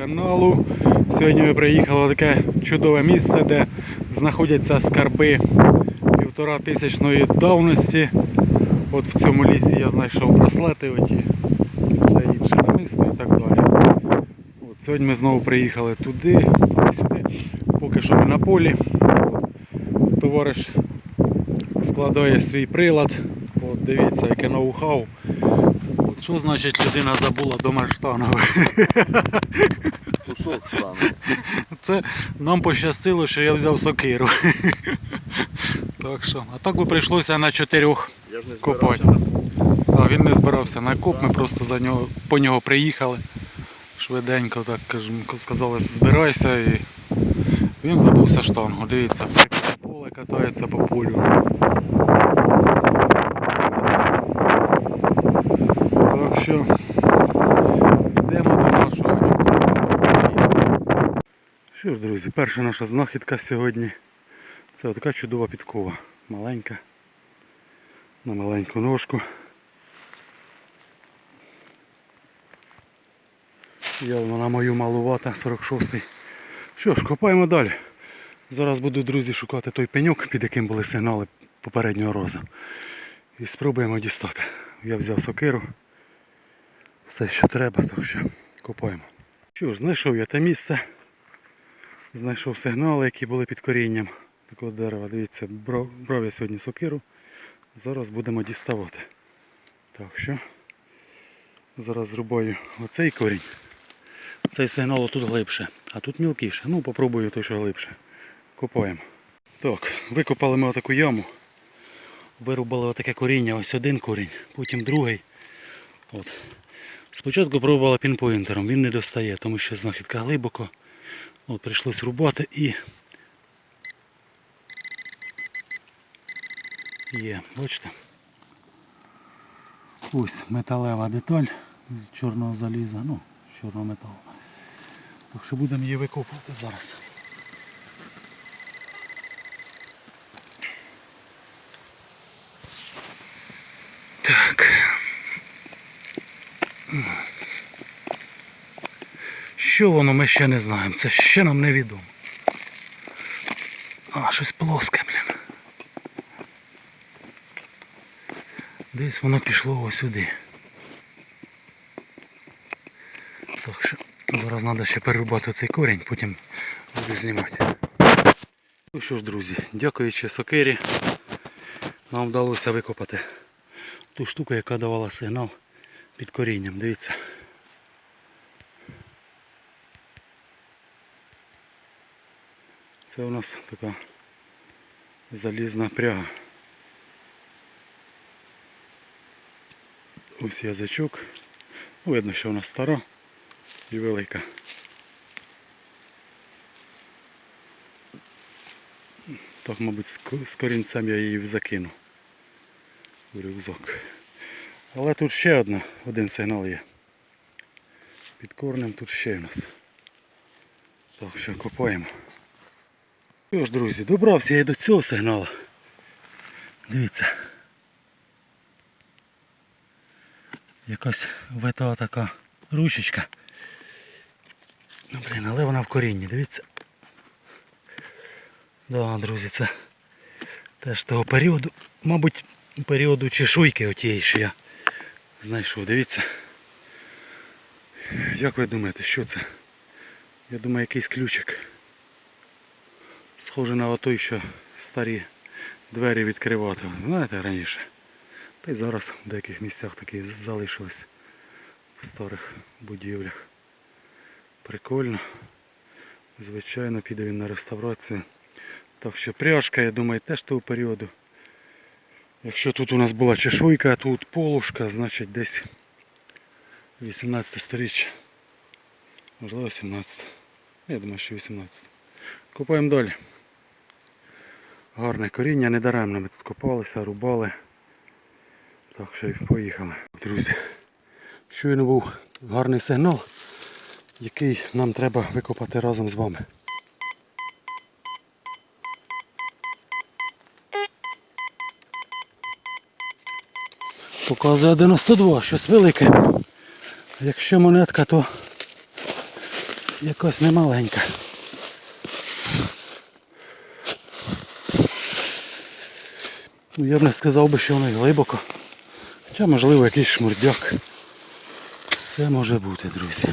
каналу. Сьогодні ми приїхали в таке чудове місце, де знаходяться скарби півтора тисячної давності. От в цьому лісі я знайшов браслети, оті, все інше намисто і так далі. От, сьогодні ми знову приїхали туди, сюди. Поки що ми на полі. Товариш складає свій прилад. От, дивіться, яке ноу-хау. Що значить людина забула дома штангу? Кусок стану. Це нам пощастило, що я взяв сокиру. Так що, а так би прийшлося на чотирьох копати. А він не збирався на коп, ми просто за нього, по нього приїхали. Швиденько так кажемо, сказали, збирайся і він забувся штангу. Дивіться, поле катається по полю. Що йдемо до нашого місця. Що ж, друзі, перша наша знахідка сьогодні. Це така чудова підкова. Маленька. На маленьку ножку. Явно на мою малувата 46-й. Що ж, копаємо далі. Зараз буду, друзі, шукати той пеньок, під яким були сигнали попереднього разу. І спробуємо дістати. Я взяв сокиру. Все, що треба, так що копаємо. Що ж, знайшов я те місце. Знайшов сигнали, які були під корінням такого дерева. Дивіться, брав я сьогодні сокиру. Зараз будемо діставати. Так що зараз зрубаю оцей корінь. Цей сигнал тут глибше, а тут мілкіше. Ну, попробую той, що глибше. Копаємо. Так, викопали ми отаку яму. Вирубали отаке коріння, ось один корінь, потім другий. От. Спочатку пробували пінпоінтером, він не достає, тому що знахідка глибоко. От, прийшлось рубати і є, бачите? Ось металева деталь з чорного заліза, ну, з чорного металу. Так що будемо її викопувати зараз. Так. Що воно ми ще не знаємо, це ще нам невідомо. А, щось плоске, блін. Десь воно пішло ось сюди. Так що зараз треба ще перерубати цей корінь, потім буду знімати. Ну що ж, друзі, дякуючи сокирі, нам вдалося викопати ту штуку, яка давала сигнал під корінням. Дивіться. Це у нас така залізна пряга. Ось язичок. Ну, Видно, що вона стара і велика. Так, мабуть, з корінцем я її закину у рюкзак. Але тут ще одна, один сигнал є. Під корнем тут ще у нас. Так, що копаємо. Що ж, друзі, добрався я до цього сигналу. Дивіться. Якась вита така ручечка. Ну, блін, але вона в корінні, дивіться. Да, друзі, це теж того періоду, мабуть, періоду чешуйки отієї, що я знайшов. Дивіться. Як ви думаєте, що це? Я думаю, якийсь ключик. Схоже на той, що старі двері відкривати. Знаєте, раніше. Та й зараз в деяких місцях такі залишились в старих будівлях. Прикольно. Звичайно, піде він на реставрацію. Так що пряжка, я думаю, теж того періоду. Якщо тут у нас була чешуйка, а тут полушка, значить десь 18 сторіччя. Можливо 17. Я думаю, що 18. Копаємо далі. Гарне коріння, недаремно ми тут копалися, рубали. Так що і поїхали. Друзі, щойно був гарний сигнал, який нам треба викопати разом з вами. Показує 92, щось велике. Якщо монетка, то якась немаленька. Ну, я б не сказав би, що воно й глибоко. Хоча, можливо, якийсь шмурдяк. Все може бути, друзі.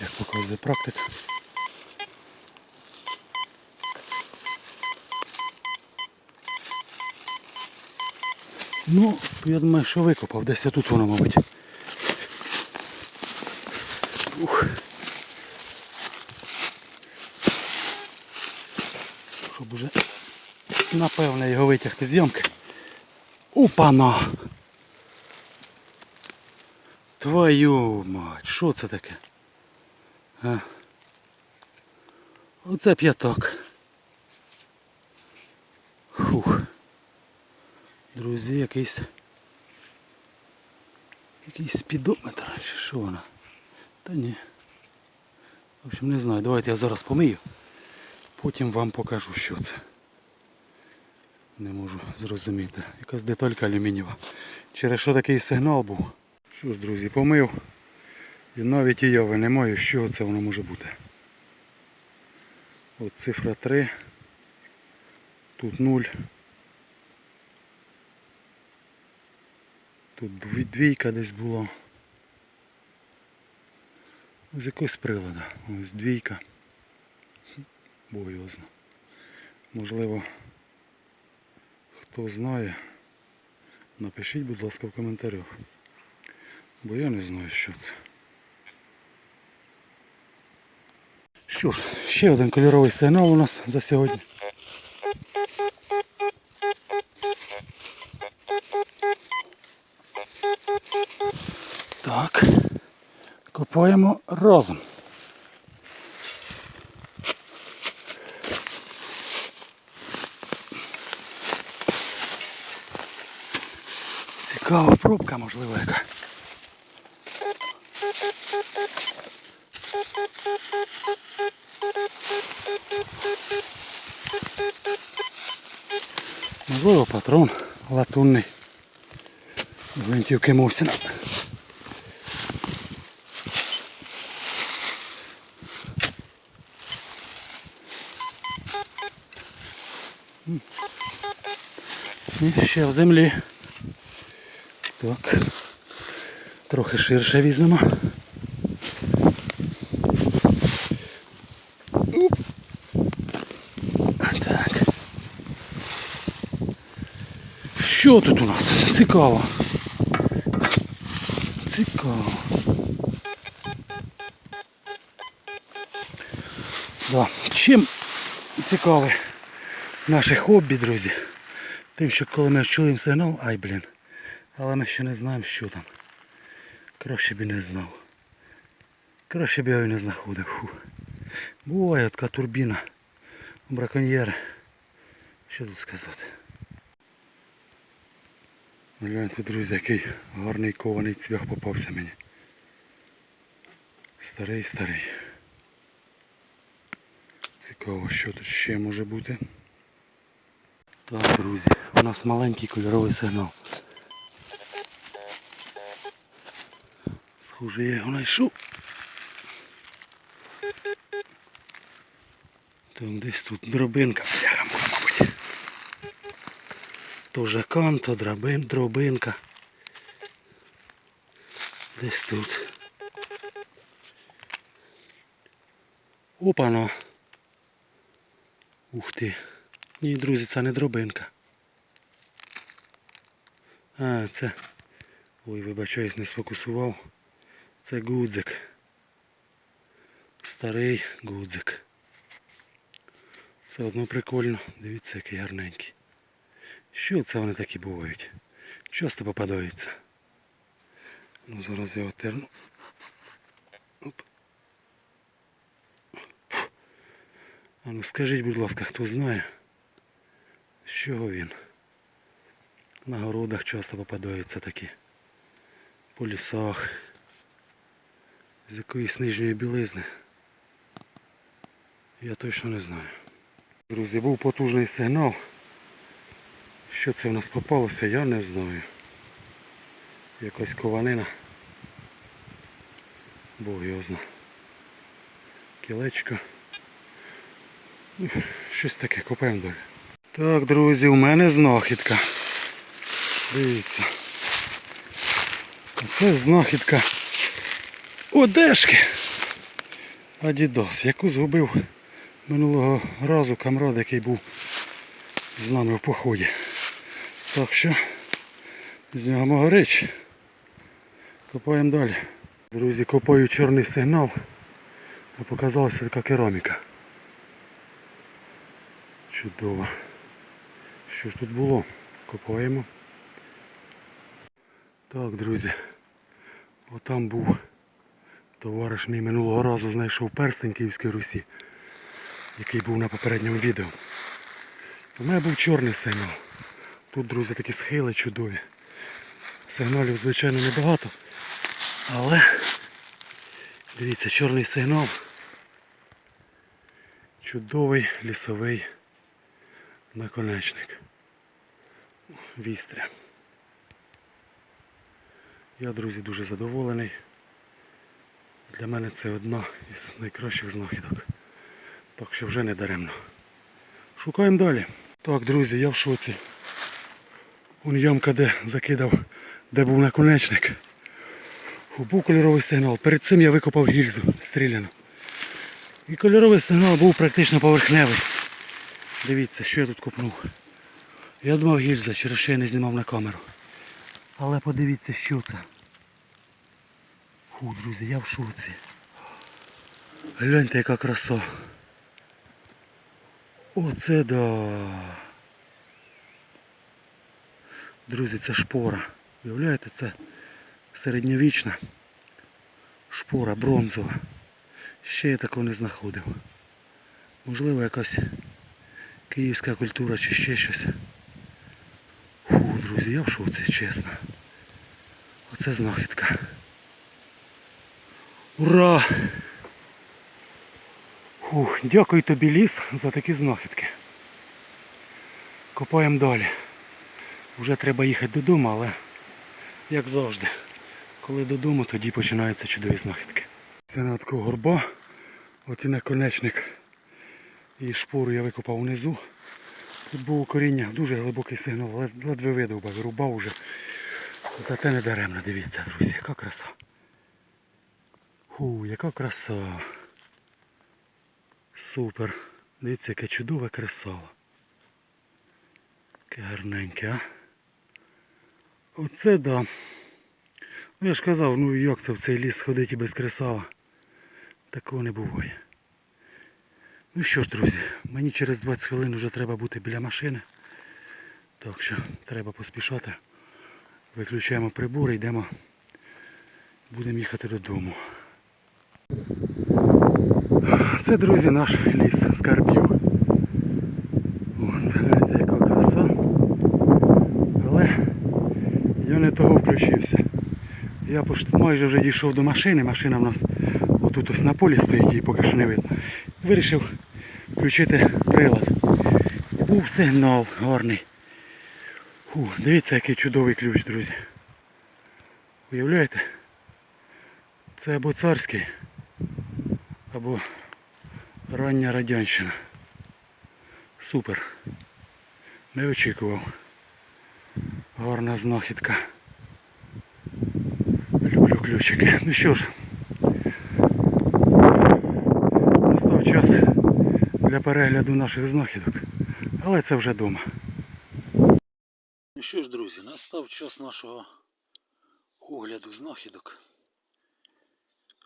Як показує практика. Ну, я думаю, що викопав. Десь тут воно, мабуть. Ух. Щоб уже напевне його витягти з ямки. Опана! Твою мать, що це таке? А? Оце п'ятак. Фух. Друзі, якийсь якийсь спідометр, чи що вона? Та ні. В общем, не знаю. Давайте я зараз помию. Потім вам покажу, що це. Не можу зрозуміти. Якась деталька алюмінієва. Через що такий сигнал був. Що ж, друзі, помив. І навіть і я не маю, чого це воно може бути. От цифра 3. Тут 0. Тут двійка десь була. З якогось приладу. Ось двійка. Зна. Можливо, хто знає, напишіть, будь ласка, в коментарях. Бо я не знаю, що це. Що ж, ще один кольоровий сигнал у нас за сьогодні. Так. Копаємо разом. Цікава пробка, можливо, яка. Можливо, патрон латунний. Гвинтівки Мосіна. І ще в землі. Так. Трохи ширше візьмемо. Так. Що тут у нас? Цікаво. Цікаво. Да. Чим цікаве наше хобі, друзі? Тим, що коли ми чуємо сигнал, ай блін. Але ми ще не знаємо, що там. Краще б і не знав. Краще б я його не знаходив. Фу. Буває така турбіна. Браконьєри. Що тут сказати? Гляньте, друзі, який гарний кований цвях попався мені. Старий, старий. Цікаво, що тут ще може бути. Так, друзі, у нас маленький кольоровий сигнал. Схоже, я його знайшов. Так, десь тут дробинка, бляха, мабуть. То жакан, то драбин, дробинка. Десь тут. Опано. Ух ти. Ні, друзі, це не дробинка. А, це. Ой, вибачаюсь, не сфокусував. Це гудзик. Старий гудзик. Все одно прикольно. Дивіться, який гарненький. Що це вони такі бувають? Часто попадаються. Ну зараз я отерну. Оп. А ну скажіть, будь ласка, хто знає, чого він? На городах часто попадаються такі. По лісах. З якоїсь нижньої білизни. Я точно не знаю. Друзі, був потужний сигнал. Що це в нас попалося, я не знаю. Якась кованина. Бог його зна. кілечко. Ну, Щось таке, копаємо далі. Так, друзі, у мене знахідка. Дивіться. Це знахідка одежки. Адідас, яку згубив минулого разу камрад, який був з нами в поході. Так що з нього мого речь. Копаємо далі. Друзі, копаю чорний сигнал. А показалася така кераміка. Чудово. Що ж тут було? Копаємо. Так, друзі. Отам був товариш мій минулого разу знайшов перстень Київської Русі, який був на попередньому відео. У мене був чорний сигнал. Тут, друзі, такі схили чудові. Сигналів, звичайно, небагато. Але дивіться, чорний сигнал. Чудовий лісовий наконечник. Вістря. Я, друзі, дуже задоволений. Для мене це одна із найкращих знахідок. Так що вже не даремно. Шукаємо далі. Так, друзі, я в шоці. Вон ямка, де закидав, де був наконечник. Був кольоровий сигнал. Перед цим я викопав гільзу стріляну. І кольоровий сигнал був практично поверхневий. Дивіться, що я тут копнув. Я думав гільза, через що я не знімав на камеру. Але подивіться, що це. Фу, друзі, я в шоці. Гляньте, яка краса. Оце да. Друзі, це шпора. Уявляєте, це середньовічна шпора бронзова. Ще я такого не знаходив. Можливо, якась київська культура чи ще щось. Фу, друзі, я в шоці, чесно. Оце знахідка. Ура! Фух, дякую тобі ліс за такі знахідки. Копаємо далі. Вже треба їхати додому, але як завжди, коли додому, тоді починаються чудові знахідки. Це на такого горба, от і наконечник і шпору я викопав внизу. Тут було коріння, дуже глибокий сигнал, лед- ледве видовбав, вирубав уже. Зате не даремно, дивіться, друзі, яка краса. Ху, яка краса. Супер. Дивіться, яке чудове кресало. Яке гарненьке, а? Оце да. Ну я ж казав, ну як це в цей ліс ходити без кресала. Такого не буває. Ну що ж, друзі, мені через 20 хвилин вже треба бути біля машини. Так що треба поспішати. Виключаємо прибори, йдемо. Будемо їхати додому. Це, друзі, наш ліс скарбів. От, гляньте, яка краса. Але я не того включився. Я майже вже дійшов до машини. Машина в нас отут ось на полі стоїть, її поки що не видно. Вирішив включити прилад. Був сигнал гарний. Фу, дивіться, який чудовий ключ, друзі. Уявляєте? Це або царський, або рання радянщина. Супер. Не очікував. Гарна знахідка. Люблю ключики. Ну що ж, настав час для перегляду наших знахідок. Але це вже вдома. Ну що ж, друзі, настав час нашого огляду знахідок.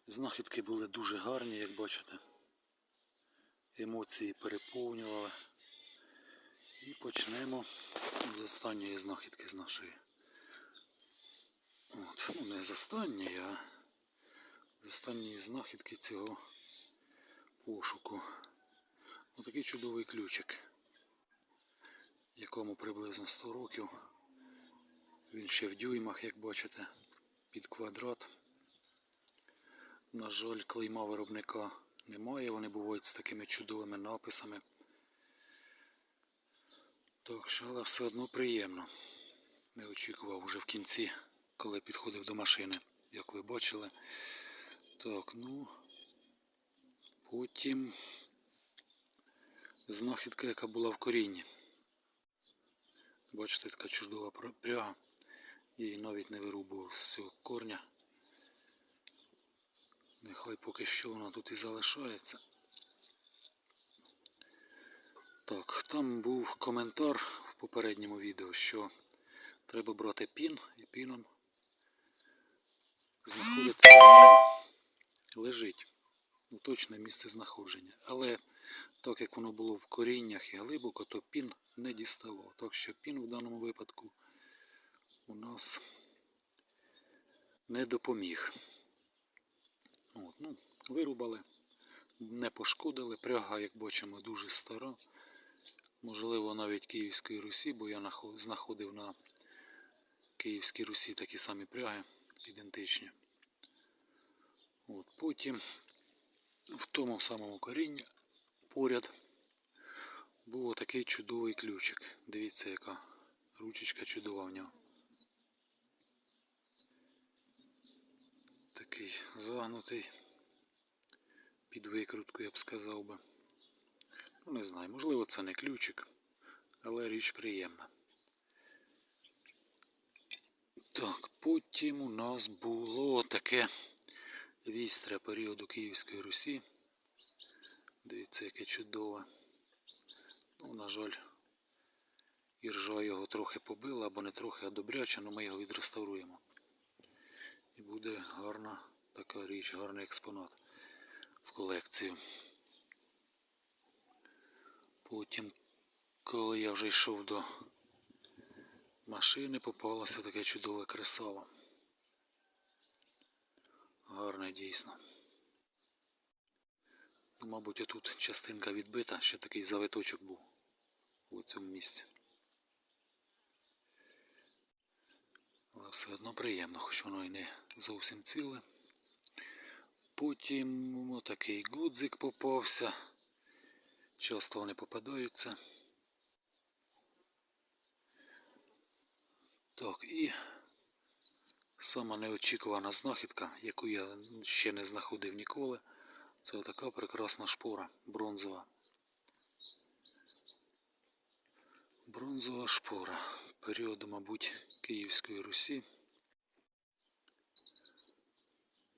Знахідки були дуже гарні, як бачите. Емоції переповнювали. І почнемо з останньої знахідки з нашої. От, ну не з останньої, а з останньої знахідки цього пошуку. Отакий чудовий ключик, якому приблизно 100 років. Він ще в дюймах, як бачите, під квадрат. На жаль, клейма виробника немає, вони бувають з такими чудовими написами. Так що, але все одно приємно. Не очікував уже в кінці, коли підходив до машини, як ви бачили. Так, ну, Потім знахідка, яка була в корінні. Бачите, така чудова пряга. Її навіть не вирубував з цього корня. Нехай поки що вона тут і залишається. Так, там був коментар в попередньому відео, що треба брати пін і піном знаходити лежить. Ну, точне місце знаходження. Але так як воно було в коріннях і глибоко, то пін не діставав. Так що пін в даному випадку у нас не допоміг. От, ну, вирубали, не пошкодили. Пряга, як бачимо, дуже стара. Можливо, навіть Київської Русі, бо я знаходив на Київській Русі такі самі пряги, ідентичні. От, потім в тому самому корінні поряд був такий чудовий ключик. Дивіться, яка ручечка чудова в нього. Такий загнутий під викрутку, я б сказав би. Ну, не знаю, можливо, це не ключик, але річ приємна. Так, потім у нас було таке вістря періоду Київської Русі. Дивіться, яке чудове. Ну, на жаль, іржа його трохи побила, або не трохи, а добряче, але ми його відреставруємо. І буде гарна така річ, гарний експонат в колекцію. Потім, коли я вже йшов до машини, попалося таке чудове кресало. Гарне дійсно. Мабуть, отут частинка відбита, ще такий завиточок був у цьому місці. Але все одно приємно, хоч воно і не зовсім ціле. Потім отакий гудзик попався. Часто вони попадаються. Так, і сама неочікувана знахідка, яку я ще не знаходив ніколи. Це така прекрасна шпора бронзова. Бронзова шпора періоду, мабуть, Київської Русі.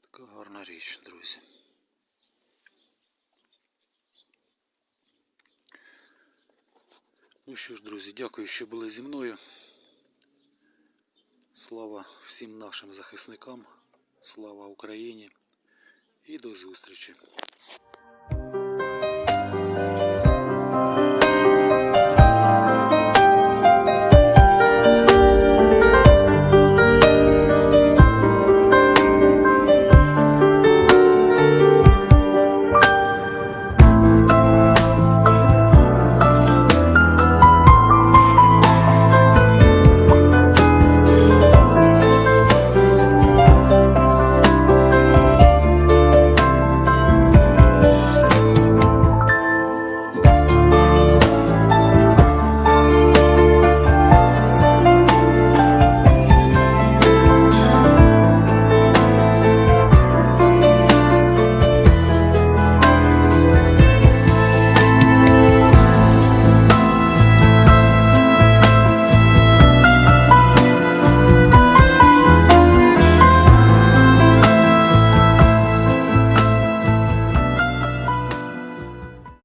Така гарна річ, друзі. Ну що ж, друзі, дякую, що були зі мною. Слава всім нашим захисникам, слава Україні і до зустрічі.